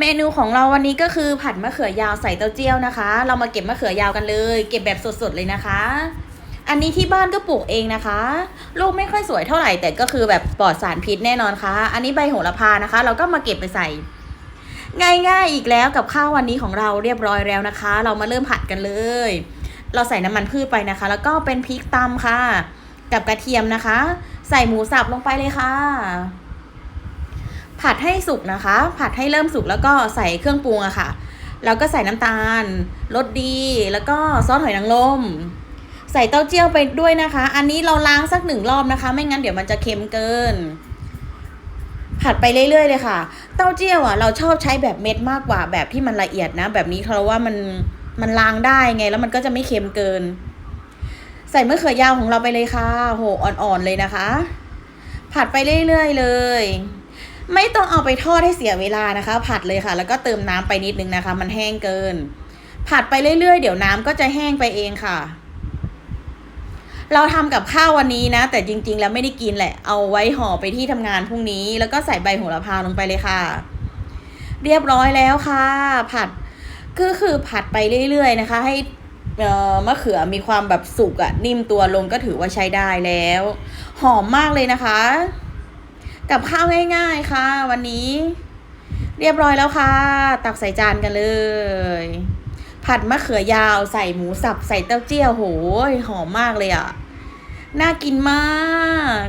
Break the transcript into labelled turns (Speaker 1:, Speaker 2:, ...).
Speaker 1: เมนูของเราวันนี้ก็คือผัดมะเขือยาวใส่เต้าเจี้ยวนะคะ เรามาเก็บมะเขือยาวกันเลย เก็บแบบสดๆเลยนะคะ อันนี้ที่บ้านก็ปลูกเองนะคะ ลูกไม่ค่อยสวยเท่าไหร่แต่ก็คือแบบปลอดสารพิษแน่นอนค่ะ อันนี้ใบโหระพานะคะ เราก็มาเก็บไปใส่ ง่ายๆอีกแล้วกับข้าววันนี้ของเราเรียบร้อยแล้วนะคะ เรามาเริ่มผัดกันเลย เราใส่น้ำมันพืชไปนะคะ แล้วก็เป็นพริกตำค่ะ กับกระเทียมนะคะ ใส่หมูสับลงไปเลยค่ะ ผัดให้สุกนะคะ ผัดให้เริ่มสุกแล้วก็ใส่เครื่องปรุงอะค่ะ แล้วก็ใส่น้ำตาลรสดี แล้วก็ซอสหอยนางรมใส่เต้าเจี้ยวไปด้วยนะคะ อันนี้เราล้างสักหนึ่งรอบนะคะ ไม่งั้นเดี๋ยวมันจะเค็มเกิน ผัดไปเรื่อยๆเลยค่ะ เต้าเจี้ยวอะเราชอบใช้แบบเม็ดมากกว่าแบบที่มันละเอียดนะ แบบนี้เพราะว่ามันมันล้างได้ไง แล้วมันก็จะไม่เค็มเกิน ใส่มะเขือยาวของเราไปเลยค่ะ โหอ่อนๆเลยนะคะ ผัดไปเรื่อยๆเลย ไม่ต้องเอาไปทอดให้เสียเวลานะคะ ผัดเลยค่ะ แล้วก็เติมน้ำไปนิดนึงนะคะ มันแห้งเกิน ผัดไปเรื่อยๆ เดี๋ยวน้ำก็จะแห้งไปเองค่ะ เราทำกับข้าววันนี้นะ แต่จริง ๆ แล้วไม่ได้กินแหละ เอาไว้ห่อไปที่ทำงานพรุ่งนี้ แล้วก็ใส่ใบโหระพาลงไปเลยค่ะ เรียบร้อยแล้วค่ะ ผัดก็คือผัดไปเรื่อยๆนะคะ ให้เอ่อมะเขือมีความแบบสุกอะนิ่มตัวลงก็ถือว่าใช้ได้แล้ว หอมมากเลยนะคะ กับข้าวง่ายๆค่ะ วันนี้ เรียบร้อยแล้วค่ะ ตักใส่จานกันเลย ผัดมะเขือยาวใส่หมูสับใส่เต้าเจี้ยวโหยหอมมากเลยอะ่ะ น่ากินมาก